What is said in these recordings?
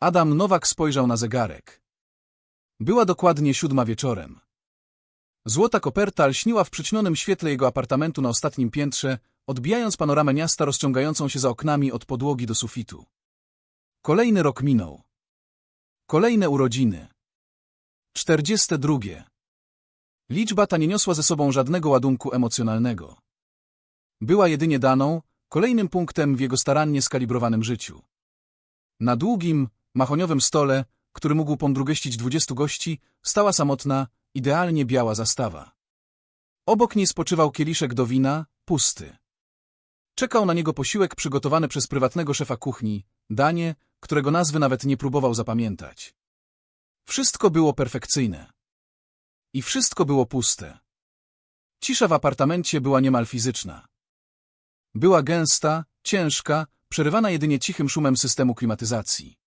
Adam Nowak spojrzał na zegarek. Była dokładnie siódma wieczorem. Złota koperta lśniła w przyćmionym świetle jego apartamentu na ostatnim piętrze, odbijając panoramę miasta rozciągającą się za oknami od podłogi do sufitu. Kolejny rok minął. Kolejne urodziny. Czterdzieste drugie. Liczba ta nie niosła ze sobą żadnego ładunku emocjonalnego. Była jedynie daną, kolejnym punktem w jego starannie skalibrowanym życiu. Na długim, mahoniowym stole, który mógł pomdrugeścić dwudziestu gości, stała samotna, idealnie biała zastawa. Obok niej spoczywał kieliszek do wina, pusty. Czekał na niego posiłek przygotowany przez prywatnego szefa kuchni, danie, którego nazwy nawet nie próbował zapamiętać. Wszystko było perfekcyjne. I wszystko było puste. Cisza w apartamencie była niemal fizyczna. Była gęsta, ciężka, przerywana jedynie cichym szumem systemu klimatyzacji.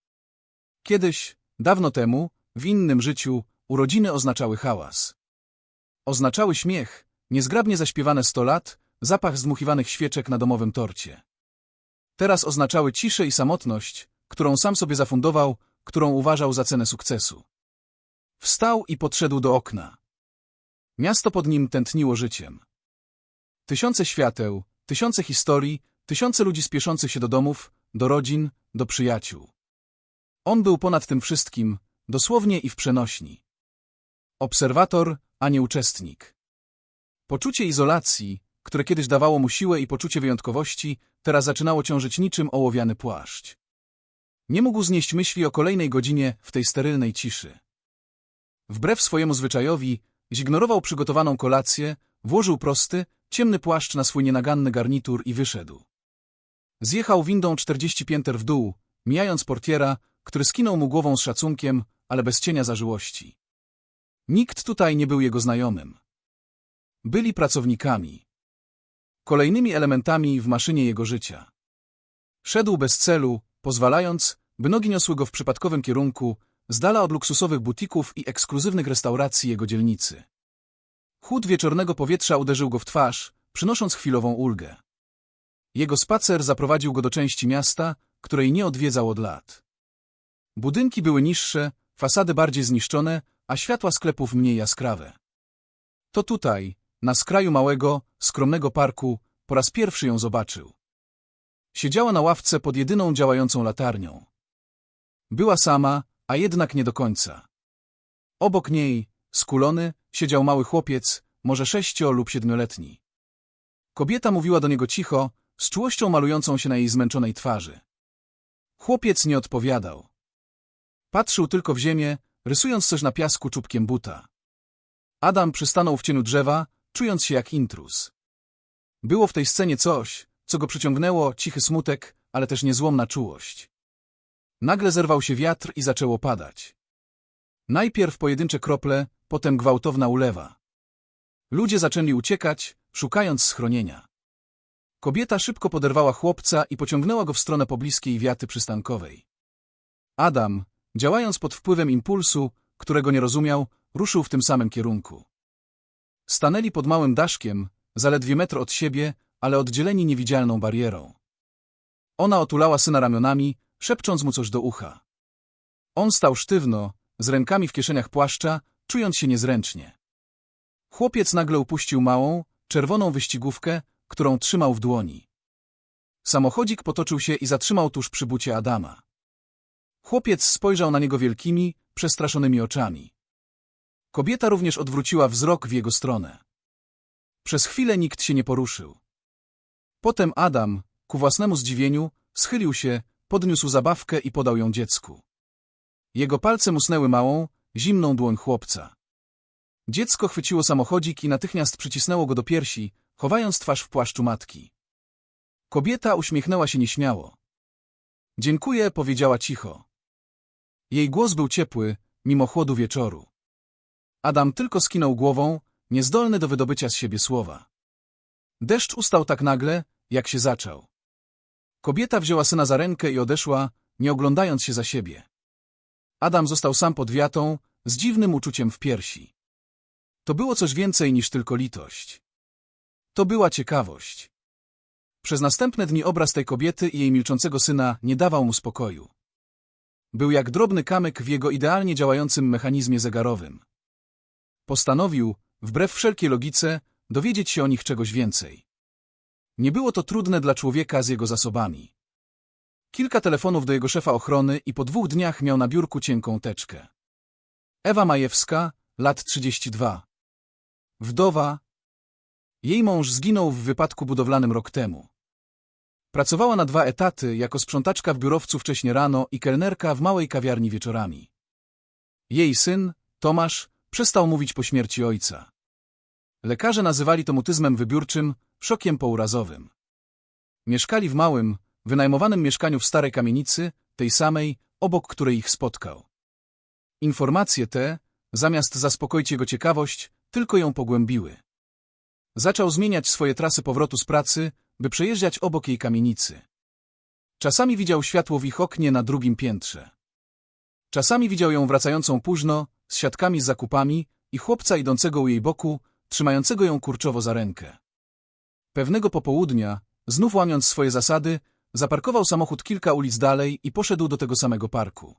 Kiedyś, dawno temu, w innym życiu, urodziny oznaczały hałas. Oznaczały śmiech, niezgrabnie zaśpiewane sto lat, zapach zdmuchiwanych świeczek na domowym torcie. Teraz oznaczały ciszę i samotność, którą sam sobie zafundował, którą uważał za cenę sukcesu. Wstał i podszedł do okna. Miasto pod nim tętniło życiem. Tysiące świateł, tysiące historii, tysiące ludzi spieszących się do domów, do rodzin, do przyjaciół. On był ponad tym wszystkim, dosłownie i w przenośni. Obserwator, a nie uczestnik. Poczucie izolacji, które kiedyś dawało mu siłę i poczucie wyjątkowości, teraz zaczynało ciążyć niczym ołowiany płaszcz. Nie mógł znieść myśli o kolejnej godzinie w tej sterylnej ciszy. Wbrew swojemu zwyczajowi, zignorował przygotowaną kolację, włożył prosty, ciemny płaszcz na swój nienaganny garnitur i wyszedł. Zjechał windą czterdzieści pięter w dół, mijając portiera, który skinął mu głową z szacunkiem, ale bez cienia zażyłości. Nikt tutaj nie był jego znajomym. Byli pracownikami. Kolejnymi elementami w maszynie jego życia. Szedł bez celu, pozwalając, by nogi niosły go w przypadkowym kierunku, z dala od luksusowych butików i ekskluzywnych restauracji jego dzielnicy. Chłód wieczornego powietrza uderzył go w twarz, przynosząc chwilową ulgę. Jego spacer zaprowadził go do części miasta, której nie odwiedzał od lat. Budynki były niższe, fasady bardziej zniszczone, a światła sklepów mniej jaskrawe. To tutaj, na skraju małego, skromnego parku, po raz pierwszy ją zobaczył. Siedziała na ławce pod jedyną działającą latarnią. Była sama, a jednak nie do końca. Obok niej, skulony, siedział mały chłopiec, może sześcio- lub siedmioletni. Kobieta mówiła do niego cicho, z czułością malującą się na jej zmęczonej twarzy. Chłopiec nie odpowiadał. Patrzył tylko w ziemię, rysując coś na piasku czubkiem buta. Adam przystanął w cieniu drzewa, czując się jak intruz. Było w tej scenie coś, co go przyciągnęło, cichy smutek, ale też niezłomna czułość. Nagle zerwał się wiatr i zaczęło padać. Najpierw pojedyncze krople, potem gwałtowna ulewa. Ludzie zaczęli uciekać, szukając schronienia. Kobieta szybko poderwała chłopca i pociągnęła go w stronę pobliskiej wiaty przystankowej. Adam, działając pod wpływem impulsu, którego nie rozumiał, ruszył w tym samym kierunku. Stanęli pod małym daszkiem, zaledwie metr od siebie, ale oddzieleni niewidzialną barierą. Ona otulała syna ramionami, szepcząc mu coś do ucha. On stał sztywno, z rękami w kieszeniach płaszcza, czując się niezręcznie. Chłopiec nagle upuścił małą, czerwoną wyścigówkę, którą trzymał w dłoni. Samochodzik potoczył się i zatrzymał tuż przy bucie Adama. Chłopiec spojrzał na niego wielkimi, przestraszonymi oczami. Kobieta również odwróciła wzrok w jego stronę. Przez chwilę nikt się nie poruszył. Potem Adam, ku własnemu zdziwieniu, schylił się, podniósł zabawkę i podał ją dziecku. Jego palce musnęły małą, zimną dłoń chłopca. Dziecko chwyciło samochodzik i natychmiast przycisnęło go do piersi, chowając twarz w płaszczu matki. Kobieta uśmiechnęła się nieśmiało. Dziękuję, powiedziała cicho. Jej głos był ciepły, mimo chłodu wieczoru. Adam tylko skinął głową, niezdolny do wydobycia z siebie słowa. Deszcz ustał tak nagle, jak się zaczął. Kobieta wzięła syna za rękę i odeszła, nie oglądając się za siebie. Adam został sam pod wiatą, z dziwnym uczuciem w piersi. To było coś więcej niż tylko litość. To była ciekawość. Przez następne dni obraz tej kobiety i jej milczącego syna nie dawał mu spokoju. Był jak drobny kamyk w jego idealnie działającym mechanizmie zegarowym. Postanowił, wbrew wszelkiej logice, dowiedzieć się o nich czegoś więcej. Nie było to trudne dla człowieka z jego zasobami. Kilka telefonów do jego szefa ochrony i po dwóch dniach miał na biurku cienką teczkę. Ewa Majewska, lat 32. Wdowa. Jej mąż zginął w wypadku budowlanym rok temu. Pracowała na dwa etaty jako sprzątaczka w biurowcu wcześnie rano i kelnerka w małej kawiarni wieczorami. Jej syn, Tomasz, przestał mówić po śmierci ojca. Lekarze nazywali to mutyzmem wybiórczym, szokiem pourazowym. Mieszkali w małym, wynajmowanym mieszkaniu w starej kamienicy, tej samej, obok której ich spotkał. Informacje te, zamiast zaspokoić jego ciekawość, tylko ją pogłębiły. Zaczął zmieniać swoje trasy powrotu z pracy, by przejeżdżać obok jej kamienicy. Czasami widział światło w ich oknie na drugim piętrze. Czasami widział ją wracającą późno, z siatkami z zakupami i chłopca idącego u jej boku, trzymającego ją kurczowo za rękę. Pewnego popołudnia, znów łamiąc swoje zasady, zaparkował samochód kilka ulic dalej i poszedł do tego samego parku.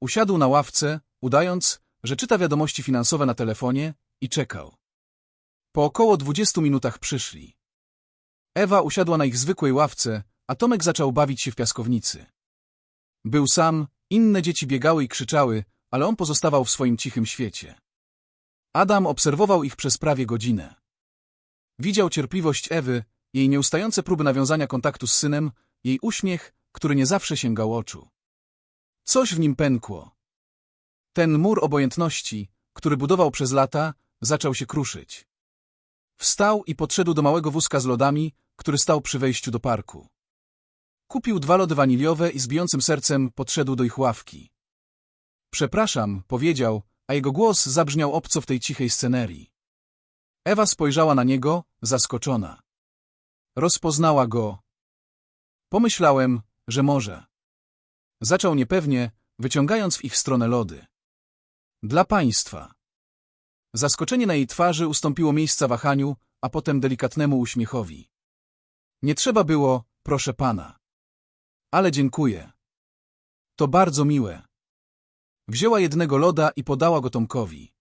Usiadł na ławce, udając, że czyta wiadomości finansowe na telefonie i czekał. Po około dwudziestu minutach przyszli. Ewa usiadła na ich zwykłej ławce, a Tomek zaczął bawić się w piaskownicy. Był sam, inne dzieci biegały i krzyczały, ale on pozostawał w swoim cichym świecie. Adam obserwował ich przez prawie godzinę. Widział cierpliwość Ewy, jej nieustające próby nawiązania kontaktu z synem, jej uśmiech, który nie zawsze sięgał oczu. Coś w nim pękło. Ten mur obojętności, który budował przez lata, zaczął się kruszyć. Wstał i podszedł do małego wózka z lodami, który stał przy wejściu do parku. Kupił dwa lody waniliowe i z bijącym sercem podszedł do ich ławki. Przepraszam, powiedział, a jego głos zabrzmiał obco w tej cichej scenerii. Ewa spojrzała na niego, zaskoczona. Rozpoznała go. Pomyślałem, że może. Zaczął niepewnie, wyciągając w ich stronę lody. Dla państwa. Zaskoczenie na jej twarzy ustąpiło miejsca wahaniu, a potem delikatnemu uśmiechowi. Nie trzeba było, proszę pana. Ale dziękuję. To bardzo miłe. Wzięła jednego loda i podała go Tomkowi.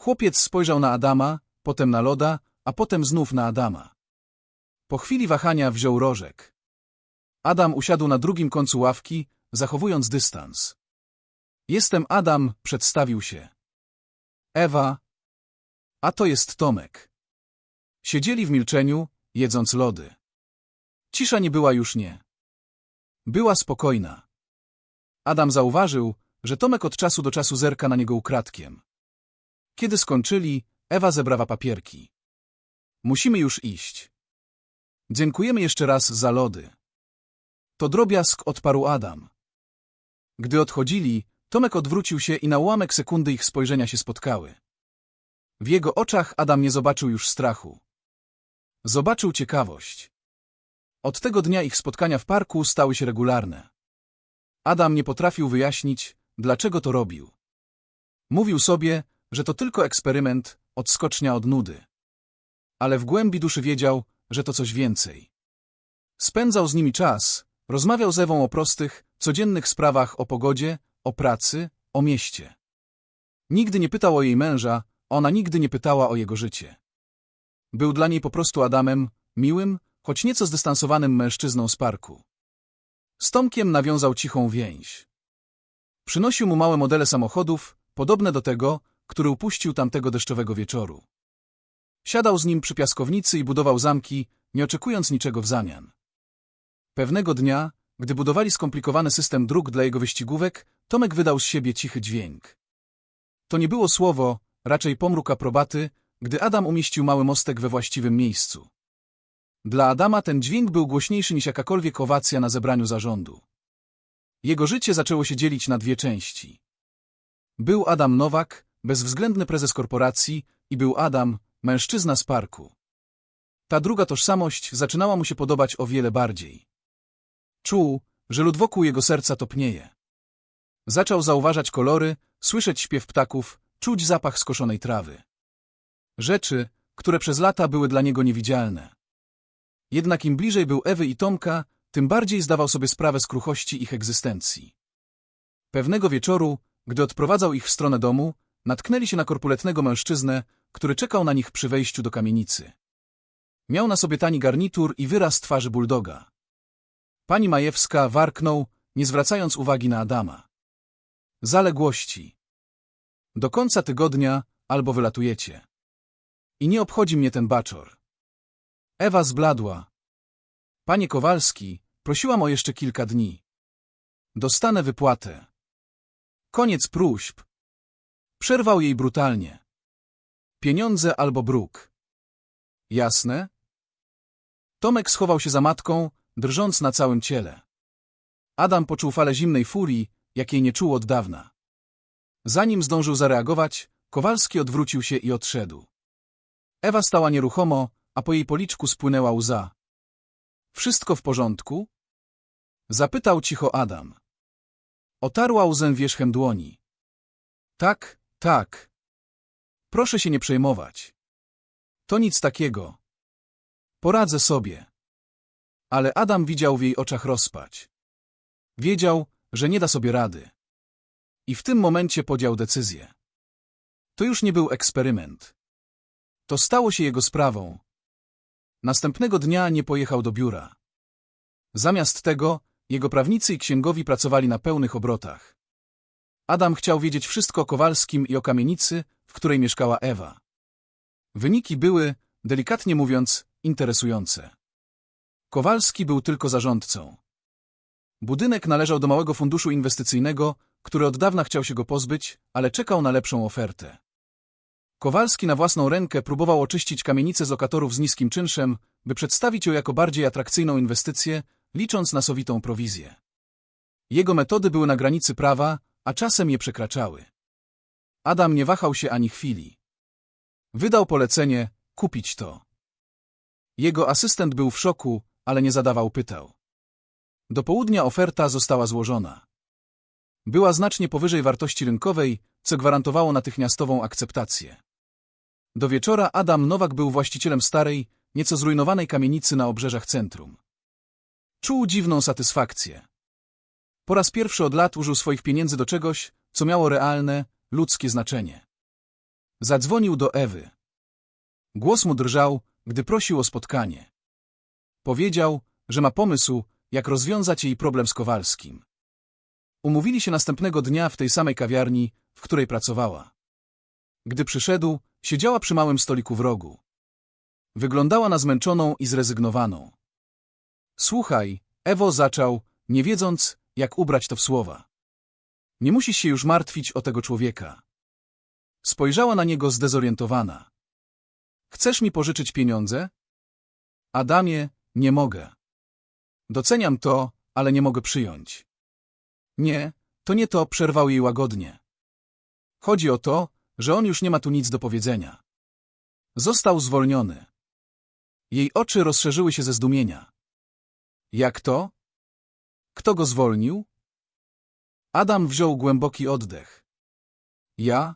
Chłopiec spojrzał na Adama, potem na loda, a potem znów na Adama. Po chwili wahania wziął rożek. Adam usiadł na drugim końcu ławki, zachowując dystans. Jestem Adam, przedstawił się. Ewa. A to jest Tomek. Siedzieli w milczeniu, jedząc lody. Cisza nie była już nie. Była spokojna. Adam zauważył, że Tomek od czasu do czasu zerka na niego ukradkiem. Kiedy skończyli, Ewa zebrała papierki. Musimy już iść. Dziękujemy jeszcze raz za lody. To drobiazg, odparł Adam. Gdy odchodzili, Tomek odwrócił się i na ułamek sekundy ich spojrzenia się spotkały. W jego oczach Adam nie zobaczył już strachu. Zobaczył ciekawość. Od tego dnia ich spotkania w parku stały się regularne. Adam nie potrafił wyjaśnić, dlaczego to robił. Mówił sobie, że to tylko eksperyment, odskocznia od nudy. Ale w głębi duszy wiedział, że to coś więcej. Spędzał z nimi czas, rozmawiał z Ewą o prostych, codziennych sprawach o pogodzie, o pracy, o mieście. Nigdy nie pytał o jej męża, ona nigdy nie pytała o jego życie. Był dla niej po prostu Adamem, miłym, choć nieco zdystansowanym mężczyzną z parku. Z Tomkiem nawiązał cichą więź. Przynosił mu małe modele samochodów, podobne do tego, który upuścił tamtego deszczowego wieczoru. Siadał z nim przy piaskownicy i budował zamki, nie oczekując niczego w zamian. Pewnego dnia, gdy budowali skomplikowany system dróg dla jego wyścigówek, Tomek wydał z siebie cichy dźwięk. To nie było słowo, raczej pomruk aprobaty, gdy Adam umieścił mały mostek we właściwym miejscu. Dla Adama ten dźwięk był głośniejszy niż jakakolwiek owacja na zebraniu zarządu. Jego życie zaczęło się dzielić na dwie części. Był Adam Nowak, bezwzględny prezes korporacji, i był Adam, mężczyzna z parku. Ta druga tożsamość zaczynała mu się podobać o wiele bardziej. Czuł, że lód wokół jego serca topnieje. Zaczął zauważać kolory, słyszeć śpiew ptaków, czuć zapach skoszonej trawy. Rzeczy, które przez lata były dla niego niewidzialne. Jednak im bliżej był Ewy i Tomka, tym bardziej zdawał sobie sprawę z kruchości ich egzystencji. Pewnego wieczoru, gdy odprowadzał ich w stronę domu, natknęli się na korpuletnego mężczyznę, który czekał na nich przy wejściu do kamienicy. Miał na sobie tani garnitur i wyraz twarzy buldoga. Pani Majewska warknął, nie zwracając uwagi na Adama. Zaległości. Do końca tygodnia albo wylatujecie. I nie obchodzi mnie ten baczor. Ewa zbladła. Panie Kowalski, prosiłam o jeszcze kilka dni. Dostanę wypłatę. Koniec próśb. Przerwał jej brutalnie. Pieniądze albo bruk. Jasne? Tomek schował się za matką, drżąc na całym ciele. Adam poczuł falę zimnej furii, jakiej nie czuł od dawna. Zanim zdążył zareagować, Kowalski odwrócił się i odszedł. Ewa stała nieruchomo, a po jej policzku spłynęła łza. Wszystko w porządku? Zapytał cicho Adam. Otarła łzę wierzchem dłoni. Tak, tak. Proszę się nie przejmować. To nic takiego. Poradzę sobie. Ale Adam widział w jej oczach rozpać. Wiedział, że nie da sobie rady. I w tym momencie podjął decyzję. To już nie był eksperyment. To stało się jego sprawą. Następnego dnia nie pojechał do biura. Zamiast tego, jego prawnicy i księgowi pracowali na pełnych obrotach. Adam chciał wiedzieć wszystko o Kowalskim i o kamienicy, w której mieszkała Ewa. Wyniki były, delikatnie mówiąc, interesujące. Kowalski był tylko zarządcą. Budynek należał do małego funduszu inwestycyjnego, który od dawna chciał się go pozbyć, ale czekał na lepszą ofertę. Kowalski na własną rękę próbował oczyścić kamienicę z lokatorów z niskim czynszem, by przedstawić ją jako bardziej atrakcyjną inwestycję, licząc na sowitą prowizję. Jego metody były na granicy prawa, a czasem je przekraczały. Adam nie wahał się ani chwili. Wydał polecenie kupić to. Jego asystent był w szoku, ale nie zadawał pytał. Do południa oferta została złożona. Była znacznie powyżej wartości rynkowej, co gwarantowało natychmiastową akceptację. Do wieczora Adam Nowak był właścicielem starej, nieco zrujnowanej kamienicy na obrzeżach centrum. Czuł dziwną satysfakcję. Po raz pierwszy od lat użył swoich pieniędzy do czegoś, co miało realne, ludzkie znaczenie. Zadzwonił do Ewy. Głos mu drżał, gdy prosił o spotkanie. Powiedział, że ma pomysł, jak rozwiązać jej problem z Kowalskim. Umówili się następnego dnia w tej samej kawiarni, w której pracowała. Gdy przyszedł, siedziała przy małym stoliku w rogu. Wyglądała na zmęczoną i zrezygnowaną. Słuchaj, Ewo zaczął, nie wiedząc, jak ubrać to w słowa. Nie musisz się już martwić o tego człowieka. Spojrzała na niego zdezorientowana. Chcesz mi pożyczyć pieniądze? Adamie, nie mogę. Doceniam to, ale nie mogę przyjąć. Nie, to nie to, przerwał jej łagodnie. Chodzi o to, że on już nie ma tu nic do powiedzenia. Został zwolniony. Jej oczy rozszerzyły się ze zdumienia. Jak to? Kto go zwolnił? Adam wziął głęboki oddech. Ja?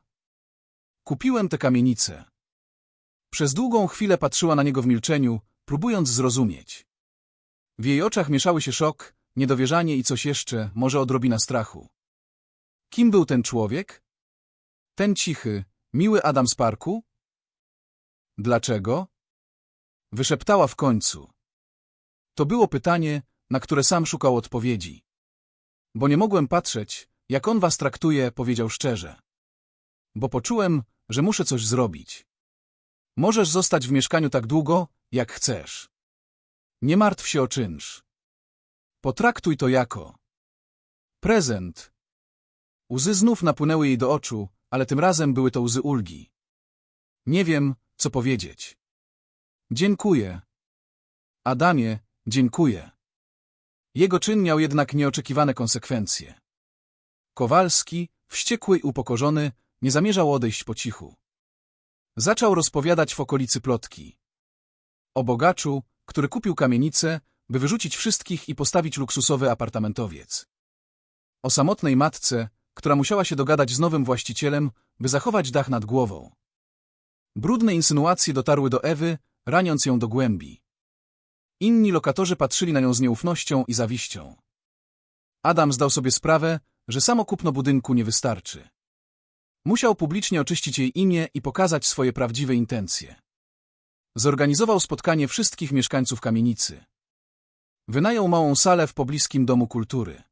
Kupiłem tę kamienicę. Przez długą chwilę patrzyła na niego w milczeniu, próbując zrozumieć. W jej oczach mieszały się szok, niedowierzanie i coś jeszcze, może odrobina strachu. Kim był ten człowiek? Ten cichy, miły Adam z parku? Dlaczego? Wyszeptała w końcu. To było pytanie, na które sam szukał odpowiedzi. Bo nie mogłem patrzeć, jak on was traktuje, powiedział szczerze. Bo poczułem, że muszę coś zrobić. Możesz zostać w mieszkaniu tak długo, jak chcesz. Nie martw się o czynsz. Potraktuj to jako prezent. Łzy znów napłynęły jej do oczu, ale tym razem były to łzy ulgi. Nie wiem, co powiedzieć. Dziękuję. Adamie, dziękuję. Jego czyn miał jednak nieoczekiwane konsekwencje. Kowalski, wściekły i upokorzony, nie zamierzał odejść po cichu. Zaczął rozpowiadać w okolicy plotki. O bogaczu, który kupił kamienicę, by wyrzucić wszystkich i postawić luksusowy apartamentowiec. O samotnej matce, która musiała się dogadać z nowym właścicielem, by zachować dach nad głową. Brudne insynuacje dotarły do Ewy, raniąc ją do głębi. Inni lokatorzy patrzyli na nią z nieufnością i zawiścią. Adam zdał sobie sprawę, że samo kupno budynku nie wystarczy. Musiał publicznie oczyścić jej imię i pokazać swoje prawdziwe intencje. Zorganizował spotkanie wszystkich mieszkańców kamienicy. Wynajął małą salę w pobliskim domu kultury.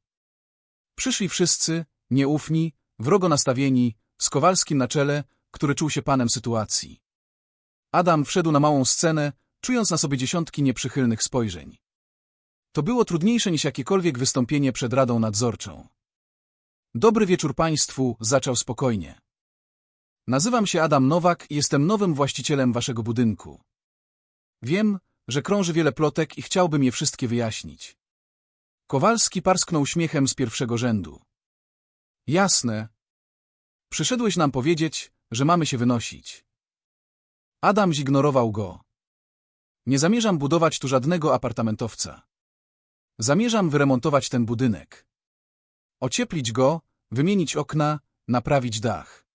Przyszli wszyscy, nieufni, wrogo nastawieni, z Kowalskim na czele, który czuł się panem sytuacji. Adam wszedł na małą scenę, czując na sobie dziesiątki nieprzychylnych spojrzeń. To było trudniejsze niż jakiekolwiek wystąpienie przed Radą Nadzorczą. Dobry wieczór Państwu, zaczął spokojnie. Nazywam się Adam Nowak i jestem nowym właścicielem waszego budynku. Wiem, że krąży wiele plotek i chciałbym je wszystkie wyjaśnić. Kowalski parsknął śmiechem z pierwszego rzędu. Jasne. Przyszedłeś nam powiedzieć, że mamy się wynosić. Adam zignorował go. Nie zamierzam budować tu żadnego apartamentowca. Zamierzam wyremontować ten budynek. Ocieplić go, wymienić okna, naprawić dach.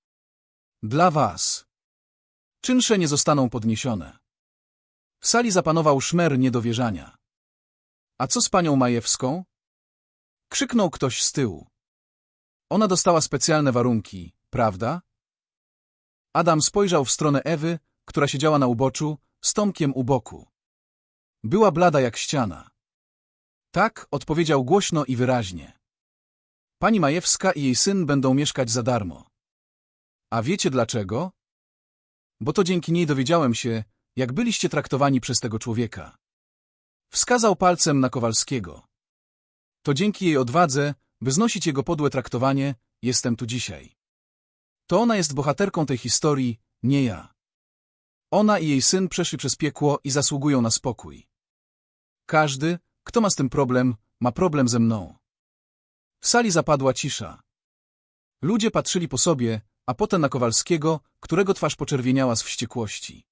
Dla was. Czynsze nie zostaną podniesione. W sali zapanował szmer niedowierzania. A co z panią Majewską? Krzyknął ktoś z tyłu. Ona dostała specjalne warunki, prawda? Adam spojrzał w stronę Ewy, która siedziała na uboczu, z Tomkiem u boku. Była blada jak ściana. Tak, odpowiedział głośno i wyraźnie. Pani Majewska i jej syn będą mieszkać za darmo. A wiecie dlaczego? Bo to dzięki niej dowiedziałem się, jak byliście traktowani przez tego człowieka. Wskazał palcem na Kowalskiego. To dzięki jej odwadze, by znosić jego podłe traktowanie, jestem tu dzisiaj. To ona jest bohaterką tej historii, nie ja. Ona i jej syn przeszli przez piekło i zasługują na spokój. Każdy, kto ma z tym problem, ma problem ze mną. W sali zapadła cisza. Ludzie patrzyli po sobie, a potem na Kowalskiego, którego twarz poczerwieniała z wściekłości.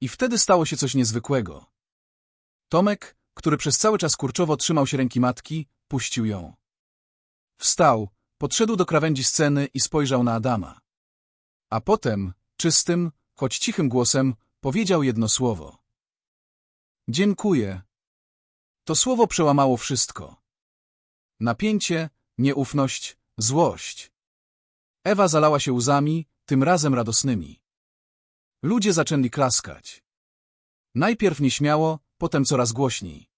I wtedy stało się coś niezwykłego. Tomek, który przez cały czas kurczowo trzymał się ręki matki, puścił ją. Wstał, podszedł do krawędzi sceny i spojrzał na Adama. A potem, czystym, choć cichym głosem, powiedział jedno słowo. Dziękuję. To słowo przełamało wszystko. Napięcie, nieufność, złość. Ewa zalała się łzami, tym razem radosnymi. Ludzie zaczęli klaskać. Najpierw nieśmiało, potem coraz głośniej.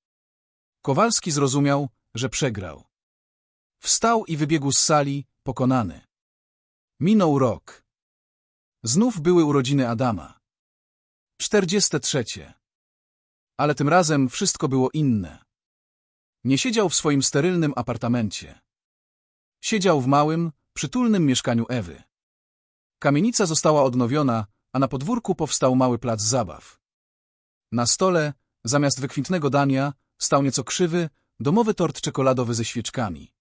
Kowalski zrozumiał, że przegrał. Wstał i wybiegł z sali, pokonany. Minął rok. Znów były urodziny Adama. Czterdzieste trzecie. Ale tym razem wszystko było inne. Nie siedział w swoim sterylnym apartamencie. Siedział w małym, przytulnym mieszkaniu Ewy. Kamienica została odnowiona, a na podwórku powstał mały plac zabaw. Na stole, zamiast wykwintnego dania, stał nieco krzywy, domowy tort czekoladowy ze świeczkami.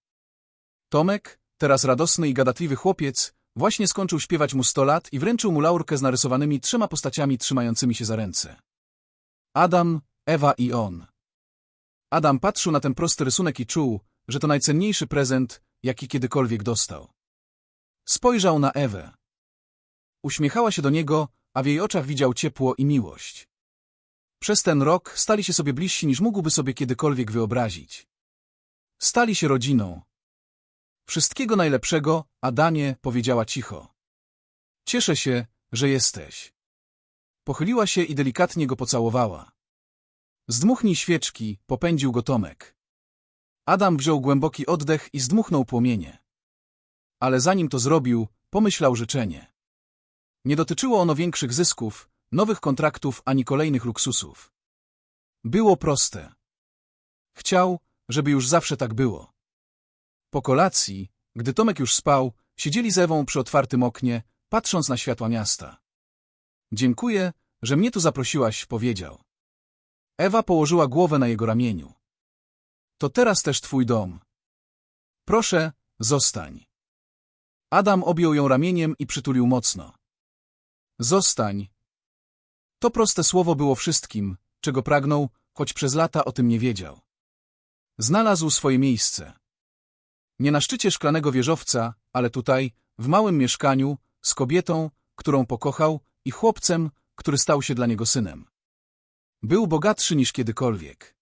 Tomek, teraz radosny i gadatliwy chłopiec, właśnie skończył śpiewać mu sto lat i wręczył mu laurkę z narysowanymi trzema postaciami trzymającymi się za ręce. Adam, Ewa i on. Adam patrzył na ten prosty rysunek i czuł, że to najcenniejszy prezent, jaki kiedykolwiek dostał. Spojrzał na Ewę. Uśmiechała się do niego, a w jej oczach widział ciepło i miłość. Przez ten rok stali się sobie bliżsi niż mógłby sobie kiedykolwiek wyobrazić. Stali się rodziną. Wszystkiego najlepszego, Adanie, powiedziała cicho. Cieszę się, że jesteś. Pochyliła się i delikatnie go pocałowała. Zdmuchnij świeczki, popędził go Tomek. Adam wziął głęboki oddech i zdmuchnął płomienie. Ale zanim to zrobił, pomyślał życzenie. Nie dotyczyło ono większych zysków, nowych kontraktów ani kolejnych luksusów. Było proste. Chciał, żeby już zawsze tak było. Po kolacji, gdy Tomek już spał, siedzieli z Ewą przy otwartym oknie, patrząc na światła miasta. Dziękuję, że mnie tu zaprosiłaś, powiedział. Ewa położyła głowę na jego ramieniu. To teraz też twój dom. Proszę, zostań. Adam objął ją ramieniem i przytulił mocno. Zostań. To proste słowo było wszystkim, czego pragnął, choć przez lata o tym nie wiedział. Znalazł swoje miejsce. Nie na szczycie szklanego wieżowca, ale tutaj, w małym mieszkaniu, z kobietą, którą pokochał i chłopcem, który stał się dla niego synem. Był bogatszy niż kiedykolwiek.